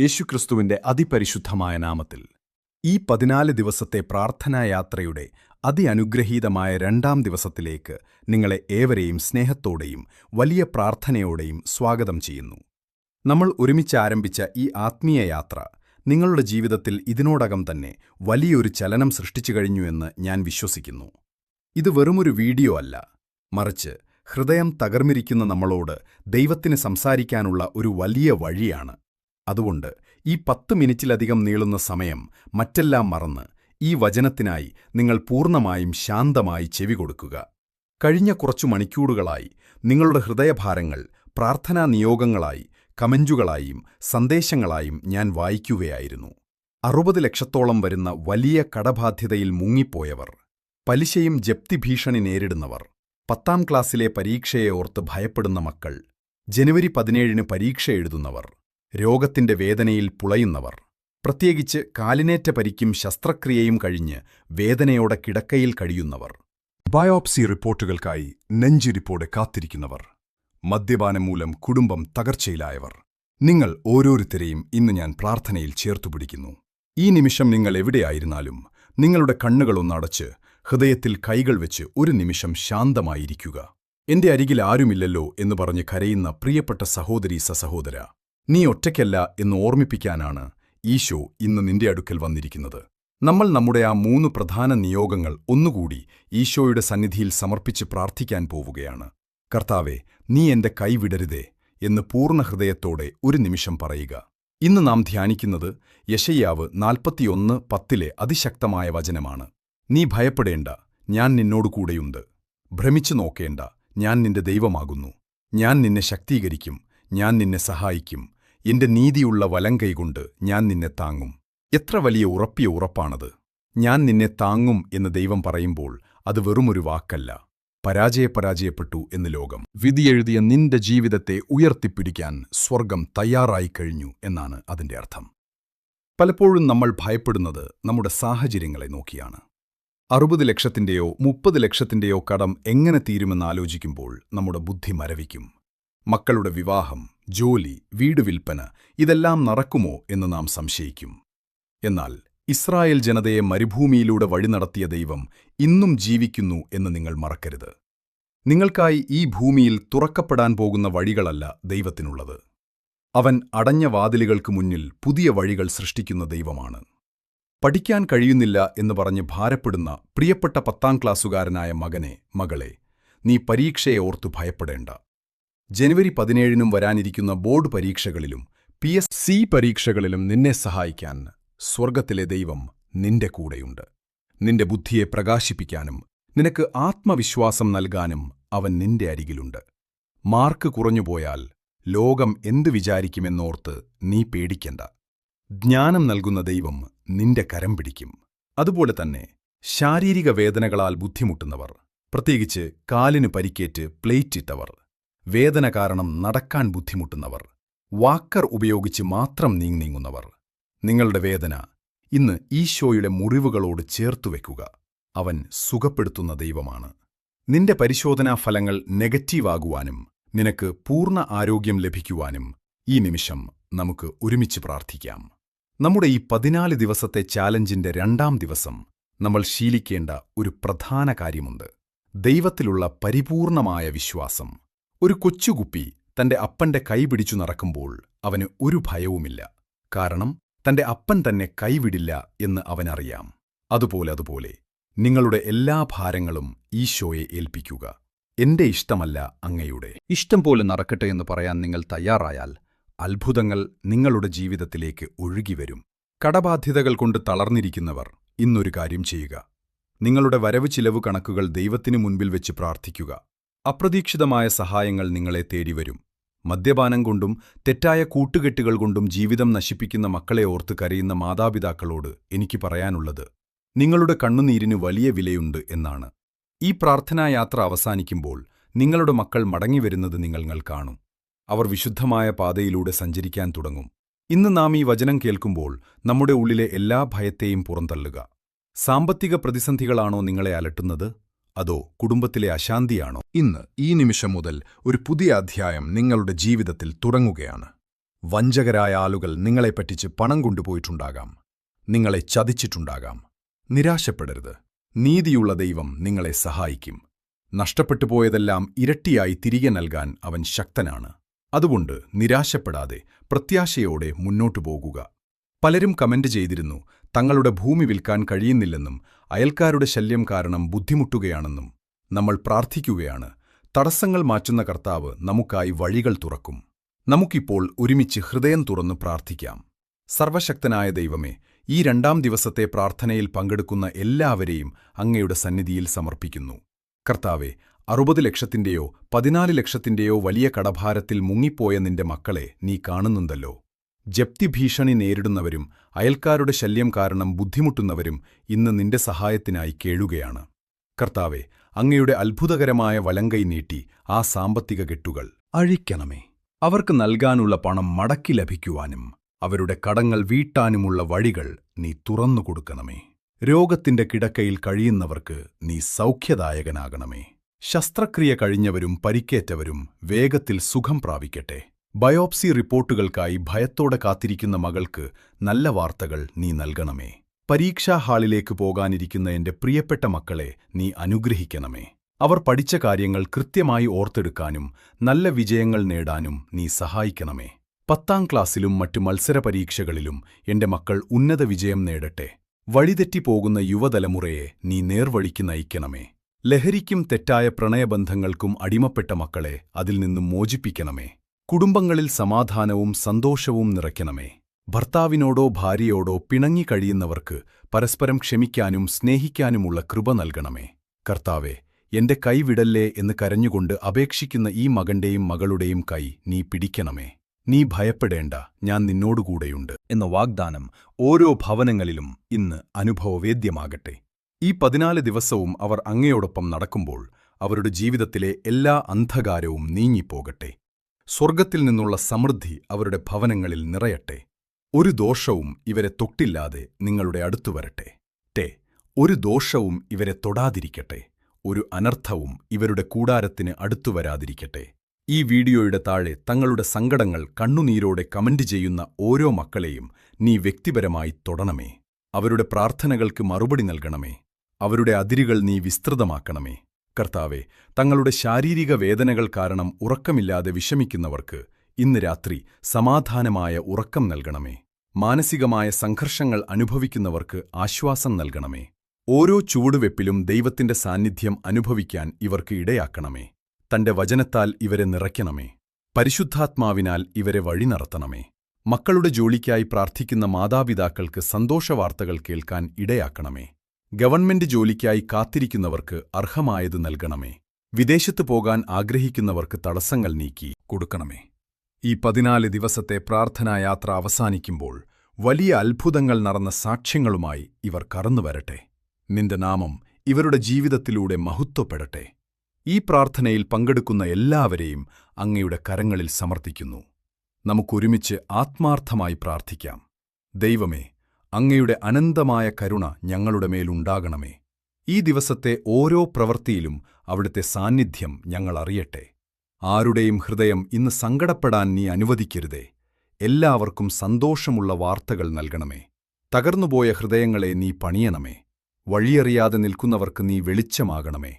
യേശുക്രിസ്തുവിന്റെ അതിപരിശുദ്ധമായ നാമത്തിൽ. ഈ പതിനാല് ദിവസത്തെ പ്രാർത്ഥനായാത്രയുടെ അതിഅനുഗ്രഹീതമായ രണ്ടാം ദിവസത്തിലേക്ക് നിങ്ങളെ ഏവരെയും സ്നേഹത്തോടെയും വലിയ പ്രാർത്ഥനയോടെയും സ്വാഗതം ചെയ്യുന്നു. നമ്മൾ ഒരുമിച്ച് ആരംഭിച്ച ഈ ആത്മീയ യാത്ര നിങ്ങളുടെ ജീവിതത്തിൽ ഇതിനോടകം തന്നെ വലിയൊരു ചലനം സൃഷ്ടിച്ചു കഴിഞ്ഞുവെന്ന് ഞാൻ വിശ്വസിക്കുന്നു. ഇത് വെറുമൊരു വീഡിയോ അല്ല. മറിച്ച് ഹൃദയം തകർന്നിരിക്കുന്ന നമ്മളോട് ദൈവത്തിന് സംസാരിക്കാനുള്ള ഒരു വലിയ വഴിയാണ്. അതുകൊണ്ട് ഈ പത്ത് മിനിറ്റിലധികം നീളുന്ന സമയം മറ്റെല്ലാം മറന്ന് ഈ വചനത്തിനായി നിങ്ങൾ പൂർണമായും ശാന്തമായി ചെവി കൊടുക്കുക. കഴിഞ്ഞ കുറച്ചു മണിക്കൂറുകളായി നിങ്ങളുടെ ഹൃദയഭാരങ്ങൾ പ്രാർത്ഥനാ നിയോഗങ്ങളായി കമന്റുകളായും സന്ദേശങ്ങളായും ഞാൻ വായിക്കുകയായിരുന്നു. അറുപത് ലക്ഷത്തോളം വരുന്ന വലിയ കടബാധ്യതയിൽ മുങ്ങിപ്പോയവർ പലിശയും ജപ്തി ഭീഷണി നേരിടുന്നവർ പത്താം ക്ലാസ്സിലെ പരീക്ഷയെ ഓർത്ത് ഭയപ്പെടുന്ന മക്കൾ ജനുവരി പതിനേഴിന് പരീക്ഷ എഴുതുന്നവർ രോഗത്തിന്റെ വേദനയിൽ പുളയുന്നവർ. പ്രത്യേകിച്ച് കാലിനേറ്റ പരിക്കും ശസ്ത്രക്രിയയും കഴിഞ്ഞ് വേദനയോടെ കിടക്കയിൽ കഴിയുന്നവർ. ബയോപ്സി റിപ്പോർട്ടുകൾക്കായി നെഞ്ചിരിപ്പോടെ കാത്തിരിക്കുന്നവർ. മദ്യപാനം മൂലം കുടുംബം തകർച്ചയിലായവർ. നിങ്ങൾ ഓരോരുത്തരെയും ഇന്ന് ഞാൻ പ്രാർത്ഥനയിൽ ചേർത്തുപിടിക്കുന്നു ഈ നിമിഷം നിങ്ങൾ എവിടെയായിരുന്നാലും നിങ്ങളുടെ കണ്ണുകളൊന്നടച്ച് ഹൃദയത്തിൽ കൈകൾ വെച്ച് ഒരു നിമിഷം ശാന്തമായിരിക്കുക. എന്റെ അരികിൽ ആരുമില്ലല്ലോ എന്ന് പറഞ്ഞ് കരയുന്ന പ്രിയപ്പെട്ട സഹോദരീ സസഹോദര നീ ഒറ്റയ്ക്കല്ല എന്ന് ഓർമ്മിപ്പിക്കാനാണ് ഈശോ ഇന്ന് നിന്റെ അടുക്കൽ വന്നിരിക്കുന്നത്. നമ്മൾ നമ്മുടെ ആ മൂന്ന് പ്രധാന നിയോഗങ്ങൾ ഒന്നുകൂടി ഈശോയുടെ സന്നിധിയിൽ സമർപ്പിച്ച് പ്രാർത്ഥിക്കാൻ പോവുകയാണ്. കർത്താവെ നീ എന്റെ കൈവിടരുതേ എന്ന് പൂർണ ഹൃദയത്തോടെ ഒരു നിമിഷം പറയുക. ഇന്ന് നാം ധ്യാനിക്കുന്നത് യശയ്യാവ് നാൽപ്പത്തിയൊന്ന് പത്തിലെ അതിശക്തമായ വചനമാണ്. നീ ഭയപ്പെടേണ്ട ഞാൻ നിന്നോടു കൂടെയുണ്ട്. ഭ്രമിച്ചു നോക്കേണ്ട ഞാൻ നിന്റെ ദൈവമാകുന്നു. ഞാൻ നിന്നെ ശക്തീകരിക്കും. ഞാൻ നിന്നെ സഹായിക്കും. എന്റെ നീതിയുള്ള വലം കൈകൊണ്ട് ഞാൻ നിന്നെ താങ്ങും. എത്ര വലിയ ഉറപ്പിയ ഉറപ്പാണത്. ഞാൻ നിന്നെ താങ്ങും എന്ന് ദൈവം പറയുമ്പോൾ അത് വെറുമൊരു വാക്കല്ല. പരാജയപരാജയപ്പെട്ടു എന്ന് ലോകം. വിധിയെഴുതിയ നിന്റെ ജീവിതത്തെ ഉയർത്തിപ്പിടിക്കാൻ സ്വർഗം തയ്യാറായി കഴിഞ്ഞു എന്നാണ് അതിന്റെ അർത്ഥം. പലപ്പോഴും നമ്മൾ ഭയപ്പെടുന്നത് നമ്മുടെ സാഹചര്യങ്ങളെ നോക്കിയാണ്. അറുപത് ലക്ഷത്തിന്റെയോ മുപ്പത് ലക്ഷത്തിന്റെയോ കടം എങ്ങനെ തീരുമെന്ന് ആലോചിക്കുമ്പോൾ നമ്മുടെ ബുദ്ധി മരവിക്കും. മക്കളുടെ വിവാഹം ജോലി വീട് വിൽപ്പന ഇതെല്ലാം നടക്കുമോ എന്ന് നാം സംശയിക്കും. എന്നാൽ ഇസ്രായേൽ ജനതയെ മരുഭൂമിയിലൂടെ വഴി നടത്തിയ ദൈവം ഇന്നും ജീവിക്കുന്നു എന്ന് നിങ്ങൾ മറക്കരുത്. നിങ്ങൾക്കായി ഈ ഭൂമിയിൽ തുറക്കപ്പെടാൻ പോകുന്ന വഴികളല്ല ദൈവത്തിനുള്ളത്. അവൻ അടഞ്ഞ വാതിലുകൾക്ക് മുന്നിൽ പുതിയ വഴികൾ സൃഷ്ടിക്കുന്ന ദൈവമാണ്. പഠിക്കാൻ കഴിയുന്നില്ല എന്ന് പറഞ്ഞ് ഭാരപ്പെടുന്ന പ്രിയപ്പെട്ട പത്താം ക്ലാസ്സുകാരനായ മകനെ മകളെ നീ പരീക്ഷയെ ഓർത്തു ഭയപ്പെടേണ്ട. ജനുവരി പതിനേഴിനും വരാനിരിക്കുന്ന ബോർഡ് പരീക്ഷകളിലും പി എസ് സി പരീക്ഷകളിലും നിന്നെ സഹായിക്കാൻ സ്വർഗത്തിലെ ദൈവം നിന്റെ കൂടെയുണ്ട്. നിന്റെ ബുദ്ധിയെ പ്രകാശിപ്പിക്കാനും നിനക്ക് ആത്മവിശ്വാസം നൽകാനും അവൻ നിന്റെ അരികിലുണ്ട്. മാർക്ക് കുറഞ്ഞുപോയാൽ ലോകം എന്തു വിചാരിക്കുമെന്നോർത്ത് നീ പേടിക്കണ്ട. ജ്ഞാനം നൽകുന്ന ദൈവം നിന്റെ കരം പിടിക്കും. അതുപോലെ തന്നെ ശാരീരിക വേദനകളാൽ ബുദ്ധിമുട്ടുന്നവർ പ്രത്യേകിച്ച് കാലിന് പരിക്കേറ്റ് പ്ലേറ്റിട്ടവർ വേദന കാരണം നടക്കാൻ ബുദ്ധിമുട്ടുന്നവർ. വാക്കർ ഉപയോഗിച്ച് മാത്രം നീങ്ങുന്നവർ. നിങ്ങളുടെ വേദന ഇന്ന് ഈശോയുടെ മുറിവുകളോട് ചേർത്തുവെക്കുക അവൻ സുഖപ്പെടുത്തുന്ന ദൈവമാണ്. നിന്റെ പരിശോധനാ ഫലങ്ങൾ നെഗറ്റീവാകുവാനും നിനക്ക് പൂർണ ആരോഗ്യം ലഭിക്കുവാനും ഈ നിമിഷം നമുക്ക് ഒരുമിച്ച് പ്രാർത്ഥിക്കാം. നമ്മുടെ ഈ പതിനാല് ദിവസത്തെ ചാലഞ്ചിന്റെ രണ്ടാം ദിവസം നമ്മൾ ശീലിക്കേണ്ട ഒരു പ്രധാന കാര്യമുണ്ട്. ദൈവത്തിലുള്ള പരിപൂർണമായ വിശ്വാസം. ഒരു കൊച്ചുകുപ്പി തന്റെ അപ്പന്റെ കൈ പിടിച്ചു നടക്കുമ്പോൾ അവന് ഒരു ഭയവുമില്ല. കാരണം തന്റെ അപ്പൻ തന്നെ കൈവിടില്ല എന്ന് അവനറിയാം. അതുപോലെ അതുപോലെ നിങ്ങളുടെ എല്ലാ ഭാരങ്ങളും ഈശോയെ ഏൽപ്പിക്കുക. എന്റെ ഇഷ്ടമല്ല അങ്ങയുടെ. ഇഷ്ടം പോലെ നടക്കട്ടെ എന്ന് പറയാൻ നിങ്ങൾ തയ്യാറായാൽ അത്ഭുതങ്ങൾ നിങ്ങളുടെ ജീവിതത്തിലേക്ക് ഒഴുകിവരും കടബാധ്യതകൾ കൊണ്ട് തളർന്നിരിക്കുന്നവർ ഇന്നൊരു കാര്യം ചെയ്യുക. നിങ്ങളുടെ വരവ് ചിലവ് കണക്കുകൾ ദൈവത്തിനു മുൻപിൽ വെച്ച് പ്രാർത്ഥിക്കുക. അപ്രതീക്ഷിതമായ സഹായങ്ങൾ നിങ്ങളെ തേടിവരും. മദ്യപാനം കൊണ്ടും തെറ്റായ കൂട്ടുകെട്ടുകൾ കൊണ്ടും ജീവിതം നശിപ്പിക്കുന്ന മക്കളെ ഓർത്ത് കരയുന്ന മാതാപിതാക്കളോട് എനിക്ക് പറയാനുള്ളത് നിങ്ങളുടെ കണ്ണുനീരിന് വലിയ വിലയുണ്ട് എന്നാണ്. ഈ പ്രാർത്ഥനായാത്ര അവസാനിക്കുമ്പോൾ നിങ്ങളുടെ മക്കൾ മടങ്ങിവരുന്നത് നിങ്ങൾ കാണും. അവർ വിശുദ്ധമായ പാതയിലൂടെ സഞ്ചരിക്കാൻ തുടങ്ങും. ഇന്ന് നാം ഈ വചനം കേൾക്കുമ്പോൾ നമ്മുടെ ഉള്ളിലെ എല്ലാ ഭയത്തെയും പുറന്തള്ളുക. സാമ്പത്തിക പ്രതിസന്ധികളാണോ നിങ്ങളെ അലട്ടുന്നത്? അതോ കുടുംബത്തിലെ അശാന്തിയാണോ? ഇന്ന് ഈ നിമിഷം മുതൽ ഒരു പുതിയ അധ്യായം നിങ്ങളുടെ ജീവിതത്തിൽ തുടങ്ങുകയാണ്. വഞ്ചകരായ ആളുകൾ നിങ്ങളെ പറ്റിച്ച് പണം കൊണ്ടുപോയിട്ടുണ്ടാകാം. നിങ്ങളെ ചതിച്ചിട്ടുണ്ടാകാം. നിരാശപ്പെടരുത്. നീതിയുള്ള ദൈവം നിങ്ങളെ സഹായിക്കും. നഷ്ടപ്പെട്ടു പോയതെല്ലാം ഇരട്ടിയായി തിരികെ നൽകാൻ അവൻ ശക്തനാണ്. അതുകൊണ്ട് നിരാശപ്പെടാതെ പ്രത്യാശയോടെ മുന്നോട്ടു പോകുക. പലരും കമന്റ് ചെയ്തിരുന്നു തങ്ങളുടെ ഭൂമി വിൽക്കാൻ കഴിയുന്നില്ലെന്നും അയൽക്കാരുടെ ശല്യം കാരണം ബുദ്ധിമുട്ടുകയാണെന്നും നമ്മൾ പ്രാർത്ഥിക്കുകയാണ്. തടസ്സങ്ങൾ മാറ്റുന്ന കർത്താവ് നമുക്കായി വഴികൾ തുറക്കും. നമുക്കിപ്പോൾ ഒരുമിച്ച് ഹൃദയം തുറന്നു പ്രാർത്ഥിക്കാം. സർവശക്തനായ ദൈവമേ ഈ രണ്ടാം ദിവസത്തെ പ്രാർത്ഥനയിൽ പങ്കെടുക്കുന്ന എല്ലാവരെയും അങ്ങയുടെ സന്നിധിയിൽ സമർപ്പിക്കുന്നു. കർത്താവെ അറുപത് ലക്ഷത്തിന്റെയോ പതിനാല് ലക്ഷത്തിന്റെയോ വലിയ കടഭാരത്തിൽ മുങ്ങിപ്പോയ നിന്റെ മക്കളെ നീ കാണുന്നുണ്ടല്ലോ. ജപ്തി ഭീഷണി നേരിടുന്നവരും അയൽക്കാരുടെ ശല്യം കാരണം ബുദ്ധിമുട്ടുന്നവരും ഇന്ന് നിന്റെ സഹായത്തിനായി കേഴുകയാണ്. കർത്താവെ അങ്ങയുടെ അത്ഭുതകരമായ വലങ്കൈ നീട്ടി ആ സാമ്പത്തിക കെട്ടുകൾ അഴിക്കണമേ. അവർക്ക് നൽകാനുള്ള പണം മടക്കി ലഭിക്കുവാനും അവരുടെ കടങ്ങൾ വീട്ടാനുമുള്ള വഴികൾ നീ തുറന്നുകൊടുക്കണമേ രോഗത്തിന്റെ കിടക്കയിൽ കഴിയുന്നവർക്ക് നീ സൗഖ്യദായകനാകണമേ. ശസ്ത്രക്രിയ കഴിഞ്ഞവരും പരിക്കേറ്റവരും വേഗത്തിൽ സുഖം പ്രാപിക്കട്ടെ. ബയോപ്സി റിപ്പോർട്ടുകൾക്കായി ഭയത്തോടെ കാത്തിരിക്കുന്ന മകൾക്ക് നല്ല വാർത്തകൾ നീ നൽകണമേ. പരീക്ഷാ ഹാളിലേക്ക് പോകാനിരിക്കുന്ന എന്റെ പ്രിയപ്പെട്ട മക്കളെ നീ അനുഗ്രഹിക്കണമേ. അവർ പഠിച്ച കാര്യങ്ങൾ കൃത്യമായി ഓർത്തെടുക്കാനും നല്ല വിജയങ്ങൾ നേടാനും നീ സഹായിക്കണമേ. പത്താം ക്ലാസ്സിലും മറ്റു മത്സര പരീക്ഷകളിലും എന്റെ മക്കൾ ഉന്നത വിജയം നേടട്ടെ. വഴിതെറ്റിപ്പോകുന്ന യുവതലമുറയെ നീ നേർവഴിക്ക് നയിക്കണമേ. ലഹരിക്കും തെറ്റായ പ്രണയബന്ധങ്ങൾക്കും അടിമപ്പെട്ട മക്കളെ അതിൽ നിന്നും മോചിപ്പിക്കണമേ. കുടുംബങ്ങളിൽ സമാധാനവും സന്തോഷവും നിറയ്ക്കണമേ. ഭർത്താവിനോടോ ഭാര്യയോടോ പിണങ്ങിക്കഴിയുന്നവർക്ക് പരസ്പരം ക്ഷമിക്കാനും സ്നേഹിക്കാനുമുള്ള കൃപ നൽകണമേ. കർത്താവെ എന്റെ കൈവിടല്ലേ എന്ന് കരഞ്ഞുകൊണ്ട് അപേക്ഷിക്കുന്ന ഈ മകന്റെയും മകളുടെയും കൈ നീ പിടിക്കണമേ. നീ ഭയപ്പെടേണ്ട ഞാൻ നിന്നോടുകൂടെയുണ്ട്. എന്ന വാഗ്ദാനം ഓരോ ഭവനങ്ങളിലും ഇന്ന് അനുഭവവേദ്യമാകട്ടെ. ഈ പതിനാല് ദിവസവും അവർ അങ്ങയോടൊപ്പം നടക്കുമ്പോൾ അവരുടെ ജീവിതത്തിലെ എല്ലാ അന്ധകാരവും നീങ്ങിപ്പോകട്ടെ. സ്വർഗത്തിൽ നിന്നുള്ള സമൃദ്ധി അവരുടെ ഭവനങ്ങളിൽ നിറയട്ടെ. ഒരു ദോഷവും ഇവരെ തൊട്ടില്ലാതെ നിങ്ങളുടെ അടുത്തു വരട്ടെ. ടേ ഒരു ദോഷവും ഇവരെ തൊടാതിരിക്കട്ടെ. ഒരു അനർത്ഥവും ഇവരുടെ കൂടാരത്തിന് അടുത്തു വരാതിരിക്കട്ടെ. ഈ വീഡിയോയുടെ താഴെ തങ്ങളുടെ സങ്കടങ്ങൾ കണ്ണുനീരോടെ കമന്റ് ചെയ്യുന്ന ഓരോ മക്കളെയും നീ വ്യക്തിപരമായി തൊടണമേ. അവരുടെ പ്രാർത്ഥനകൾക്ക് മറുപടി നൽകണമേ. അവരുടെ അതിരുകൾ നീ വിസ്തൃതമാക്കണമേ. കർത്താവെ തങ്ങളുടെ ശാരീരിക വേദനകൾ കാരണം ഉറക്കമില്ലാതെ വിഷമിക്കുന്നവർക്ക് ഇന്ന് രാത്രി സമാധാനമായ ഉറക്കം നൽകണമേ. മാനസികമായ സംഘർഷങ്ങൾ അനുഭവിക്കുന്നവർക്ക് ആശ്വാസം നൽകണമേ. ഓരോ ചൂടുവെപ്പിലും ദൈവത്തിന്റെ സാന്നിധ്യം അനുഭവിക്കാൻ ഇവർക്ക് ഇടയാക്കണമേ. തന്റെ വചനത്താൽ ഇവരെ നിറയ്ക്കണമേ. പരിശുദ്ധാത്മാവിനാൽ ഇവരെ വഴി നടത്തണമേ. മക്കളുടെ ജോലിക്കായി പ്രാർത്ഥിക്കുന്ന മാതാപിതാക്കൾക്ക് സന്തോഷവാർത്തകൾ കേൾക്കാൻ ഇടയാക്കണമേ. ഗവൺമെന്റ് ജോലിക്കായി കാത്തിരിക്കുന്നവർക്ക് അർഹമായത് നൽകണമേ. വിദേശത്ത് പോകാൻ ആഗ്രഹിക്കുന്നവർക്ക് തടസ്സങ്ങൾ നീക്കി കൊടുക്കണമേ. ഈ പതിനാല് ദിവസത്തെ പ്രാർത്ഥനായാത്ര അവസാനിക്കുമ്പോൾ വലിയ അത്ഭുതങ്ങൾ നടന്ന സാക്ഷ്യങ്ങളുമായി ഇവർ കറന്നുവരട്ടെ നിന്റെ നാമം ഇവരുടെ ജീവിതത്തിലൂടെ മഹത്വപ്പെടട്ടെ. ഈ പ്രാർത്ഥനയിൽ പങ്കെടുക്കുന്ന എല്ലാവരെയും അങ്ങയുടെ കരങ്ങളിൽ സമർപ്പിക്കുന്നു. നമുക്കൊരുമിച്ച് ആത്മാർത്ഥമായി പ്രാർത്ഥിക്കാം. ദൈവമേ അങ്ങയുടെ അനന്തമായ കരുണ ഞങ്ങളുടെ മേലുണ്ടാകണമേ ഈ ദിവസത്തെ ഓരോ പ്രവൃത്തിയിലും അവിടുത്തെ സാന്നിധ്യം ഞങ്ങൾ അറിയട്ടെ. ആരുടെയും ഹൃദയം ഇന്ന് സങ്കടപ്പെടാൻ നീ അനുവദിക്കരുതേ. എല്ലാവർക്കും സന്തോഷമുള്ള വാർത്തകൾ നൽകണമേ. തകർന്നുപോയ ഹൃദയങ്ങളെ നീ പണിയണമേ. വഴിയറിയാതെ നിൽക്കുന്നവർക്ക് നീ വെളിച്ചമാകണമേ.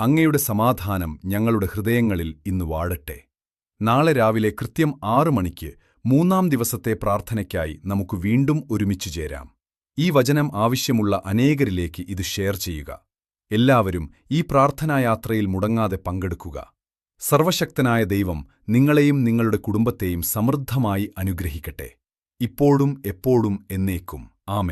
അങ്ങയുടെ സമാധാനം ഞങ്ങളുടെ ഹൃദയങ്ങളിൽ ഇന്ന് വാഴട്ടെ. നാളെ രാവിലെ കൃത്യം ആറു മണിക്ക് മൂന്നാം ദിവസത്തെ പ്രാർത്ഥനയ്ക്കായി നമുക്ക് വീണ്ടും ഒരുമിച്ചു ചേരാം. ഈ വചനം ആവശ്യമുള്ള അനേകരിലേക്ക് ഇത് ഷെയർ ചെയ്യുക. എല്ലാവരും ഈ പ്രാർത്ഥനായാത്രയിൽ മുടങ്ങാതെ പങ്കെടുക്കുക. സർവശക്തനായ ദൈവം നിങ്ങളെയും നിങ്ങളുടെ കുടുംബത്തെയും സമൃദ്ധമായി അനുഗ്രഹിക്കട്ടെ. ഇപ്പോഴും എപ്പോഴും എന്നേക്കും.